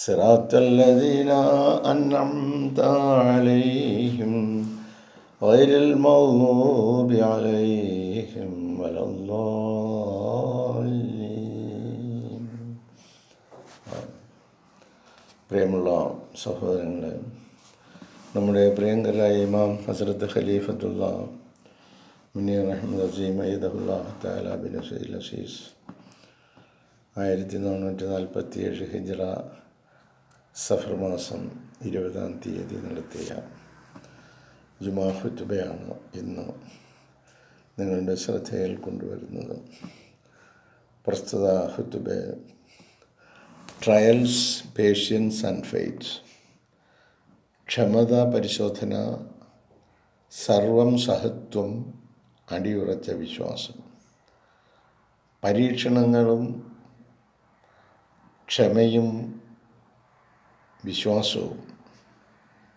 صراط الذين أنعمت عليهم غير المغضوب عليهم ولا الضالين പ്രിയമുള്ള സഹോദരങ്ങളെ നമ്മുടെ പ്രിയങ്കരായ ഇമാം ഹസരത്ത് ഖലീഫത്തുള്ള മുനീർ അഹമ്മദ് അസീം അയ്യദുല്ലാ താല ബിൻ സൈൽ അസീസ് ആയിരത്തി നാനൂറ്റി നാൽപ്പത്തി ഏഴ് ഹിജ്റ സഫർ മാസം ഇരുപതാം തീയതി നടത്തിയ ജുമാ ഹുത്തുബയാണ് ഇന്ന് നിങ്ങളുടെ ശ്രദ്ധയിൽ കൊണ്ടുവരുന്നത്. പ്രസ്തുത ഹുത്തുബ ട്രയൽസ് പേഷ്യൻസ് ആൻഡ് ഫെയ്റ്റ് ക്ഷമത പരിശോധന സർവം സഹത്വം അടിയുറച്ച വിശ്വാസം. പരീക്ഷണങ്ങളും ക്ഷമയും വിശ്വാസവും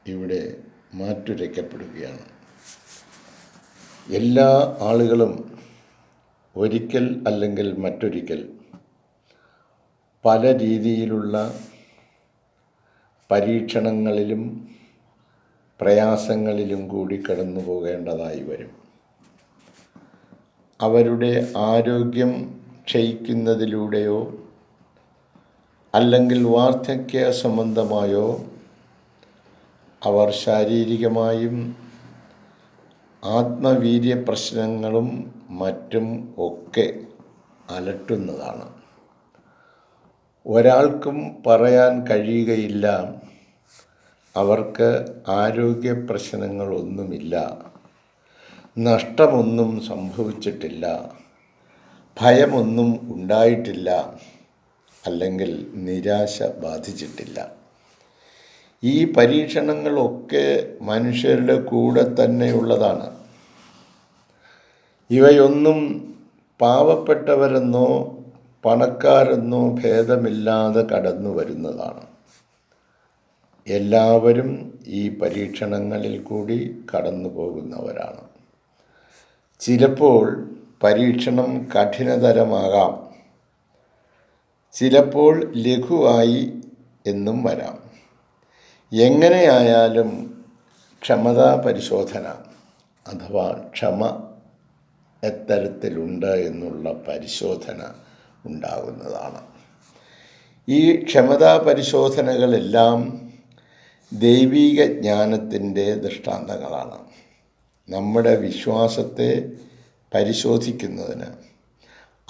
ഇവിടെ മാറ്റുരയ്ക്കപ്പെടുകയാണ്. എല്ലാ ആളുകളും ഒരിക്കൽ അല്ലെങ്കിൽ മറ്റൊരിക്കൽ പല രീതിയിലുള്ള പരീക്ഷണങ്ങളിലും പ്രയാസങ്ങളിലും കൂടി കടന്നു പോകേണ്ടതായി വരും. അവരുടെ ആരോഗ്യം ക്ഷയിക്കുന്നതിലൂടെയോ അല്ലെങ്കിൽ വാർദ്ധക്യ സംബന്ധമായോ? അവർ ശാരീരികമായും ആത്മവീര്യ പ്രശ്നങ്ങളും മറ്റും ഒക്കെ അലട്ടുന്നതാണ്. ഒരാൾക്കും പറയാൻ കഴിയുകയില്ല. അവർക്ക് ആരോഗ്യ പ്രശ്നങ്ങളൊന്നുമില്ല നഷ്ടമൊന്നും സംഭവിച്ചിട്ടില്ല. ഭയമൊന്നും ഉണ്ടായിട്ടില്ല. അല്ലെങ്കിൽ നിരാശ ബാധിച്ചിട്ടില്ല. ഈ പരീക്ഷണങ്ങളൊക്കെ മനുഷ്യരുടെ കൂടെ തന്നെയുള്ളതാണ്. ഇവയൊന്നും പാവപ്പെട്ടവരെന്നോ പണക്കാരെന്നോ ഭേദമില്ലാതെ കടന്നു വരുന്നതാണ്. എല്ലാവരും ഈ പരീക്ഷണങ്ങളിൽ കൂടി കടന്നു പോകുന്നവരാണ്. ചിലപ്പോൾ പരീക്ഷണം കഠിനതരമാകാം. ചിലപ്പോൾ ലഘുവായി എന്നും വരാം. എങ്ങനെയായാലും ക്ഷമതാ പരിശോധന അഥവാ ക്ഷമ എത്തരത്തിലുണ്ട് എന്നുള്ള പരിശോധന ഉണ്ടാകുന്നതാണ്. ഈ ക്ഷമതാ പരിശോധനകളെല്ലാം ദൈവീക ജ്ഞാനത്തിന്റെ ദൃഷ്ടാന്തങ്ങളാണ്. നമ്മുടെ വിശ്വാസത്തെ പരിശോധിക്കുന്നതിന്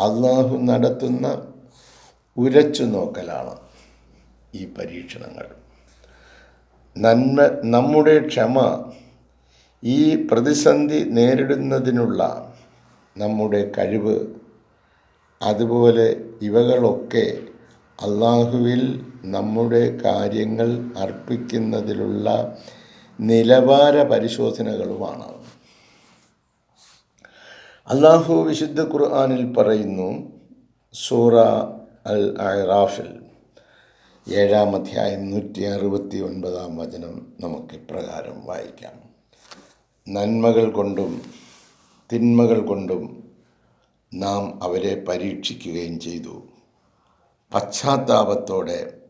അള്ളാഹു നടത്തുന്ന ഉരച്ചു നോക്കലാണ് ഈ പരീക്ഷണങ്ങൾ. നന്മ നമ്മുടെ ക്ഷമ ഈ പ്രതിസന്ധി നേരിടുന്നതിനുള്ള നമ്മുടെ കഴിവ് അതുപോലെ ഇവകളൊക്കെ അള്ളാഹുവിൽ നമ്മുടെ കാര്യങ്ങൾ അർപ്പിക്കുന്നതിലുള്ള നിലവാര പരിശോധനകളുമാണ്. അള്ളാഹു വിശുദ്ധ ഖുർആാനിൽ പറയുന്നു സൂറ അൽ അറാഫിൽ ഏഴാം അധ്യായം നൂറ്റി അറുപത്തി ഒൻപതാം വചനം നമുക്ക് ഇപ്രകാരം വായിക്കാം. നന്മകൾ കൊണ്ടും തിന്മകൾ കൊണ്ടും നാം അവരെ പരീക്ഷിക്കുകയും ചെയ്തു. പശ്ചാത്താപത്തോടെ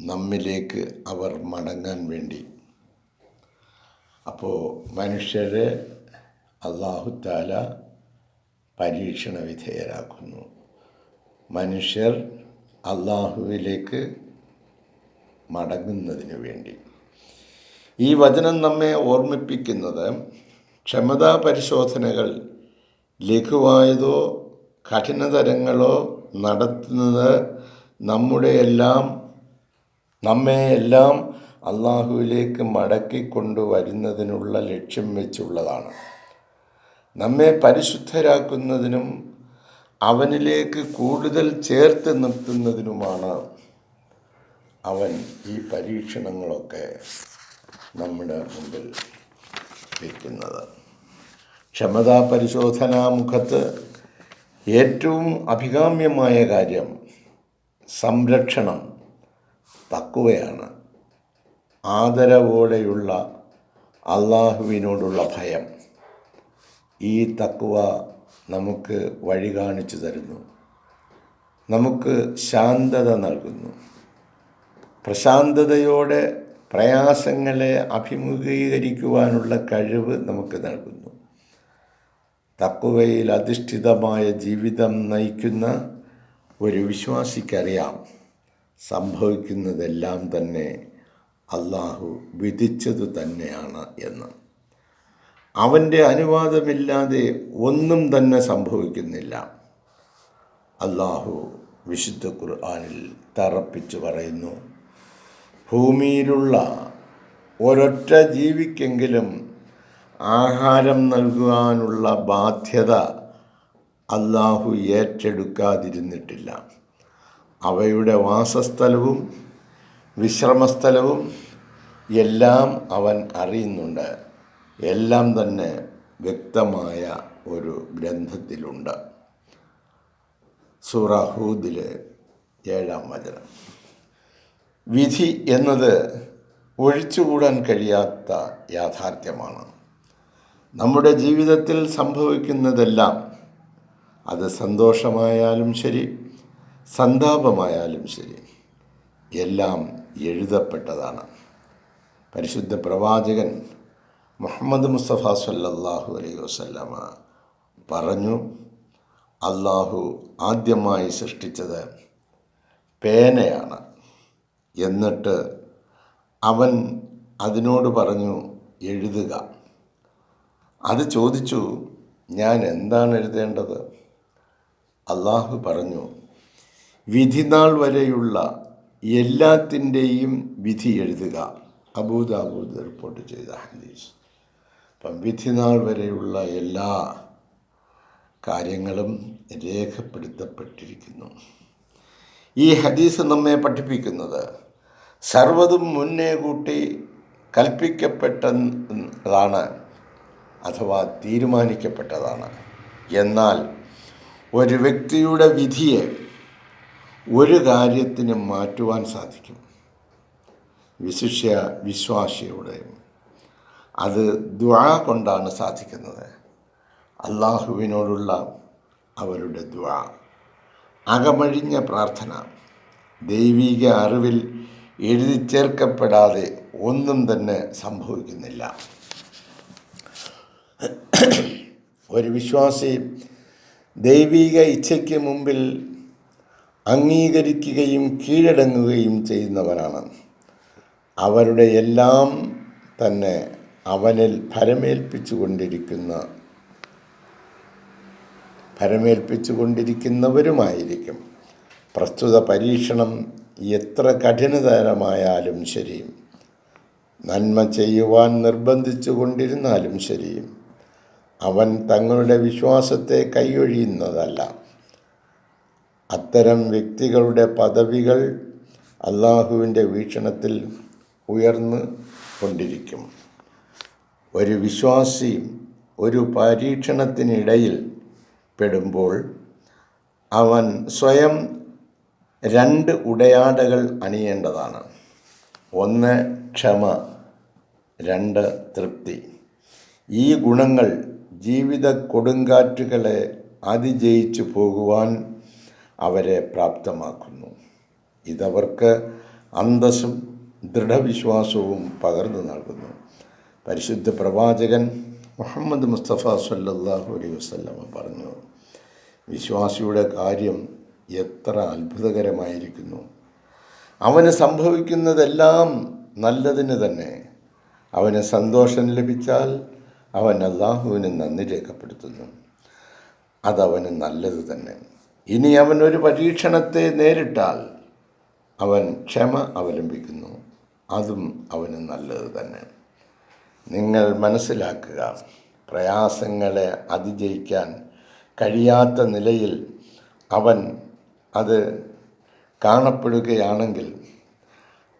നമ്മിലേക്ക് അവർ മടങ്ങാൻ വേണ്ടി. അപ്പോൾ മനുഷ്യരെ അള്ളാഹുത്താല പരീക്ഷണ വിധേയരാക്കുന്നു മനുഷ്യർ അള്ളാഹുവിലേക്ക് മടങ്ങുന്നതിന് വേണ്ടി. ഈ വചനം നമ്മെ ഓർമ്മിപ്പിക്കുന്നത് ക്ഷമതാ പരിശോധനകൾ ലഘുവായതോ കഠിനതരങ്ങളോ നടത്തുന്നത് നമ്മുടെ എല്ലാം നമ്മെ എല്ലാം അള്ളാഹുവിലേക്ക് മടക്കിക്കൊണ്ടുവരുന്നതിനുള്ള ലക്ഷ്യം വെച്ചുള്ളതാണ്. നമ്മെ പരിശുദ്ധരാക്കുന്നതിനും അവനിലേക്ക് കൂടുതൽ ചേർത്ത് നിർത്തുന്നതിനുമാണ് അവൻ ഈ പരീക്ഷണങ്ങളൊക്കെ നമ്മുടെ മുമ്പിൽ വയ്ക്കുന്നത് ക്ഷമതാ പരിശോധനാ മുഖത്ത് ഏറ്റവും അഭികാമ്യമായ കാര്യം സംരക്ഷണം തക്കുവയാണ് ആദരവോടെയുള്ള അള്ളാഹുവിനോടുള്ള ഭയം. ഈ തക്കുവ നമുക്ക് വഴി കാണിച്ചു തരുന്നു. നമുക്ക് ശാന്തത നൽകുന്നു. പ്രശാന്തതയോടെ പ്രയാസങ്ങളെ അഭിമുഖീകരിക്കുവാനുള്ള കഴിവ് നമുക്ക് നൽകുന്നു. തക്കുവയിൽ അധിഷ്ഠിതമായ ജീവിതം നയിക്കുന്ന ഒരു വിശ്വാസിക്കറിയാം. സംഭവിക്കുന്നതെല്ലാം തന്നെ അള്ളാഹു വിധിച്ചതു തന്നെയാണ് എന്ന്. അവന്റെ അനുവാദമില്ലാതെ ഒന്നും തന്നെ സംഭവിക്കുന്നില്ല. അള്ളാഹു വിശുദ്ധ ഖുർആാനിൽ തറപ്പിച്ചു പറയുന്നു ഭൂമിയിലുള്ള ഒരൊറ്റ ജീവിക്കെങ്കിലും ആഹാരം നൽകുവാനുള്ള ബാധ്യത അള്ളാഹു ഏറ്റെടുക്കാതിരുന്നിട്ടില്ല. അവയുടെ വാസസ്ഥലവും വിശ്രമസ്ഥലവും എല്ലാം അവൻ അറിയുന്നുണ്ട്. എല്ലാം തന്നെ വ്യക്തമായ ഒരു ഗ്രന്ഥത്തിലുണ്ട്. സൂറാഹൂദിലെ ഏഴാം വചനം. വിധി എന്നത് ഒഴിച്ചുകൂടാൻ കഴിയാത്ത യാഥാർത്ഥ്യമാണ്. നമ്മുടെ ജീവിതത്തിൽ സംഭവിക്കുന്നതെല്ലാം അത് സന്തോഷമായാലും ശരി സന്താപമായാലും ശരി എല്ലാം എഴുതപ്പെട്ടതാണ്. പരിശുദ്ധ പ്രവാചകൻ മുഹമ്മദ് മുസ്തഫ സല്ലാഹു അലൈഹി വസല്ലമ പറഞ്ഞു അള്ളാഹു ആദ്യമായി സൃഷ്ടിച്ചത് പേനയാണ്. എന്നിട്ട് അവൻ അതിനോട് പറഞ്ഞു എഴുതുക. അത് ചോദിച്ചു ഞാൻ എന്താണ് എഴുതേണ്ടത്? അള്ളാഹു പറഞ്ഞു വിധിനാൾ വരെയുള്ള എല്ലാത്തിന്റെയും വിധി എഴുതുക. അബൂദാബൂദ് റിപ്പോർട്ട് ചെയ്ത ഹദീസ്. അപ്പം വിധിനാൾ വരെയുള്ള എല്ലാ കാര്യങ്ങളും രേഖപ്പെടുത്തപ്പെട്ടിരിക്കുന്നു. ഈ ഹദീസ് നമ്മെ പഠിപ്പിക്കുന്നത് സർവതും മുന്നേ കൂട്ടി കൽപ്പിക്കപ്പെട്ടതാണ് അഥവാ തീരുമാനിക്കപ്പെട്ടതാണ്. എന്നാൽ ഒരു വ്യക്തിയുടെ വിധിയെ ഒരു കാര്യത്തിന് മാറ്റുവാൻ സാധിക്കും. വിശിഷ്യ വിശ്വാസിയുടെ അത് ദ്വാ കൊണ്ടാണ് സാധിക്കുന്നത്. അള്ളാഹുവിനോടുള്ള അവരുടെ ദ്വാ അകമഴിഞ്ഞ പ്രാർത്ഥന. ദൈവിക അറിവിൽ എഴുതി ചേർക്കപ്പെടാതെ ഒന്നും തന്നെ സംഭവിക്കുന്നില്ല. ഒരു വിശ്വാസി ദൈവിക ഇച്ഛയ്ക്ക് മുമ്പിൽ അംഗീകരിക്കുകയും കീഴടങ്ങുകയും ചെയ്യുന്നവരാണ് അവരുടെ എല്ലാം തന്നെ അവനിൽ ഫലമേൽപ്പിച്ചുകൊണ്ടിരിക്കുന്ന കൊണ്ടിരിക്കുന്ന ഫലമേൽപ്പിച്ചു കൊണ്ടിരിക്കുന്നവരുമായിരിക്കും പ്രസ്തുത പരീക്ഷണം എത്ര കഠിനതരമായാലും ശരി നന്മ ചെയ്യുവാൻ നിർബന്ധിച്ചു കൊണ്ടിരുന്നാലും ശരി അവൻ തങ്ങളുടെ വിശ്വാസത്തെ കൈയൊഴിയുന്നതല്ല. അത്തരം വ്യക്തികളുടെ പദവികൾ അള്ളാഹുവിന്റെ വീക്ഷണത്തിൽ ഉയർന്നു കൊണ്ടിരിക്കും. ഒരു വിശ്വാസി ഒരു പരീക്ഷണത്തിനിടയിൽ പെടുമ്പോൾ അവൻ സ്വയം രണ്ട് ഉടയാടകൾ അണിയേണ്ടതാണ്. ഒന്ന് ക്ഷമ രണ്ട് തൃപ്തി. ഈ ഗുണങ്ങൾ ജീവിത കൊടുങ്കാറ്റുകളെ അതിജയിച്ചു പോകുവാൻ അവരെ പ്രാപ്തമാക്കുന്നു. ഇതവർക്ക് അന്തസ്സും ദൃഢവിശ്വാസവും പകർന്നു നൽകുന്നു. പരിശുദ്ധ പ്രവാചകൻ മുഹമ്മദ് മുസ്തഫ സല്ലാഹു അലൈഹി വസല്ലമ പറഞ്ഞു വിശ്വാസിയുടെ കാര്യം എത്ര അത്ഭുതകരമായിരിക്കുന്നു. അവന് സംഭവിക്കുന്നതെല്ലാം നല്ലതിന് തന്നെ. അവന് സന്തോഷം ലഭിച്ചാൽ അവൻ അള്ളാഹുവിന് നന്ദി രേഖപ്പെടുത്തുന്നു. അതവന് നല്ലത് തന്നെ. ഇനി അവൻ ഒരു പരീക്ഷണത്തെ നേരിട്ടാൽ അവൻ ക്ഷമ അവലംബിക്കുന്നു. അതും അവന് നല്ലത് തന്നെ. നിങ്ങൾ മനസ്സിലാക്കുക. പ്രയാസങ്ങളെ അതിജയിക്കാൻ കഴിയാത്ത നിലയിൽ അവൻ അത് കാണപ്പെടുകയാണെങ്കിൽ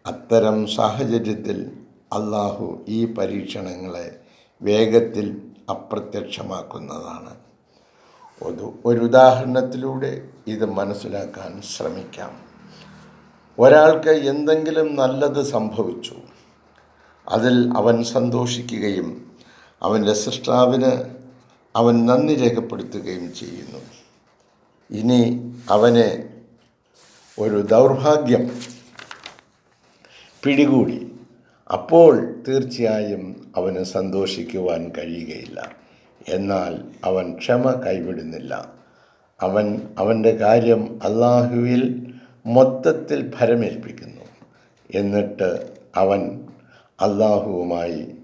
അത്തരം സാഹചര്യത്തിൽ അള്ളാഹു ഈ പരീക്ഷണങ്ങളെ വേഗത്തിൽ അപ്രത്യക്ഷമാക്കുന്നതാണ്. ഒരു ഒരു ഉദാഹരണത്തിലൂടെ ഇത് മനസ്സിലാക്കാൻ ശ്രമിക്കാം. ഒരാൾക്ക് എന്തെങ്കിലും നല്ലത് സംഭവിച്ചു. അതിൽ അവൻ സന്തോഷിക്കുകയും അവന്റെ സൃഷ്ടാവിന് അവൻ നന്ദി രേഖപ്പെടുത്തുകയും ചെയ്യുന്നു. ഇനി അവനെ ഒരു ദൗർഭാഗ്യം പിടികൂടി. അപ്പോൾ തീർച്ചയായും അവന് സന്തോഷിക്കുവാൻ കഴിയുകയില്ല. എന്നാൽ അവൻ ക്ഷമ കൈവിടുന്നില്ല. അവൻ അവന്റെ കാര്യം അള്ളാഹുവിൽ മൊത്തത്തിൽ ഭരമേൽപ്പിക്കുന്നു. എന്നിട്ട് അവൻ അള്ളാഹുവുമായി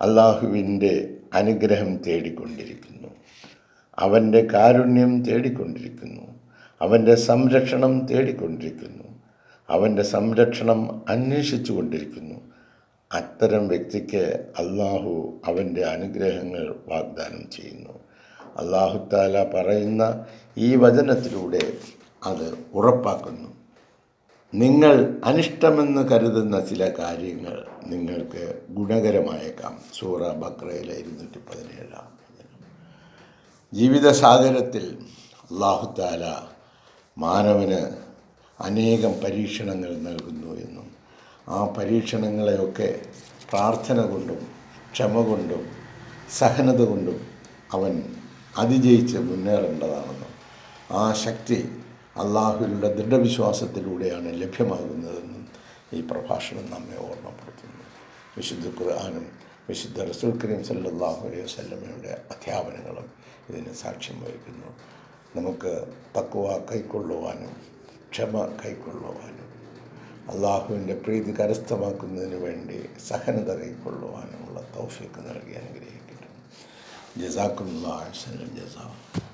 അള്ളാഹുവിന്റെ അനുഗ്രഹം തേടിക്കൊണ്ടിരിക്കുന്നു. അവന്റെ കാരുണ്യം തേടിക്കൊണ്ടിരിക്കുന്നു. അവന്റെ സംരക്ഷണം തേടിക്കൊണ്ടിരിക്കുന്നു. അവന്റെ സംരക്ഷണം അന്വേഷിച്ചു കൊണ്ടിരിക്കുന്നു അത്തരം വ്യക്തിക്ക് അള്ളാഹു അവന്റെ അനുഗ്രഹങ്ങൾ വാഗ്ദാനം ചെയ്യുന്നു. അള്ളാഹുത്താല പറയുന്ന ഈ വചനത്തിലൂടെ അത് ഉറപ്പാക്കുന്നു. നിങ്ങൾ അനിഷ്ടമെന്ന് കരുതുന്ന ചില കാര്യങ്ങൾ നിങ്ങൾക്ക് ഗുണകരമായേക്കാം. സൂറ ബക്രയിലെ ഇരുന്നൂറ്റി പതിനേഴാം ജീവിതസാഗരത്തിൽ അള്ളാഹുത്താല മാനവന് അനേകം പരീക്ഷണങ്ങൾ നൽകുന്നു എന്നും ആ പരീക്ഷണങ്ങളെയൊക്കെ പ്രാർത്ഥന കൊണ്ടും ക്ഷമ കൊണ്ടും സഹനത കൊണ്ടും അവൻ അതിജയിച്ച് മുന്നേറേണ്ടതാണെന്നും ആ ശക്തി അള്ളാഹുവിലുള്ള ദൃഢവിശ്വാസത്തിലൂടെയാണ് ലഭ്യമാകുന്നതെന്നും ഈ പ്രഭാഷണം നമ്മെ ഓർമ്മപ്പെടുത്തുന്നു. വിശുദ്ധ ഖുർആാനും വിശുദ്ധ റസൂൽ കരീം സല്ലാഹു അലൈഹി വല്ലമയുടെ അധ്യാപനങ്ങളും ഇതിന് സാക്ഷ്യം വഹിക്കുന്നു. നമുക്ക് തക്കുവ കൈക്കൊള്ളുവാനും ക്ഷമ കൈക്കൊള്ളുവാനും അള്ളാഹുവിന്റെ പ്രീതി കരസ്ഥമാക്കുന്നതിന് വേണ്ടി സഹനത കൈക്കൊള്ളുവാനുമുള്ള തൗഫീക്ക് നൽകി അനുഗ്രഹിക്കട്ടെ. ജസാക്കും ജസാ.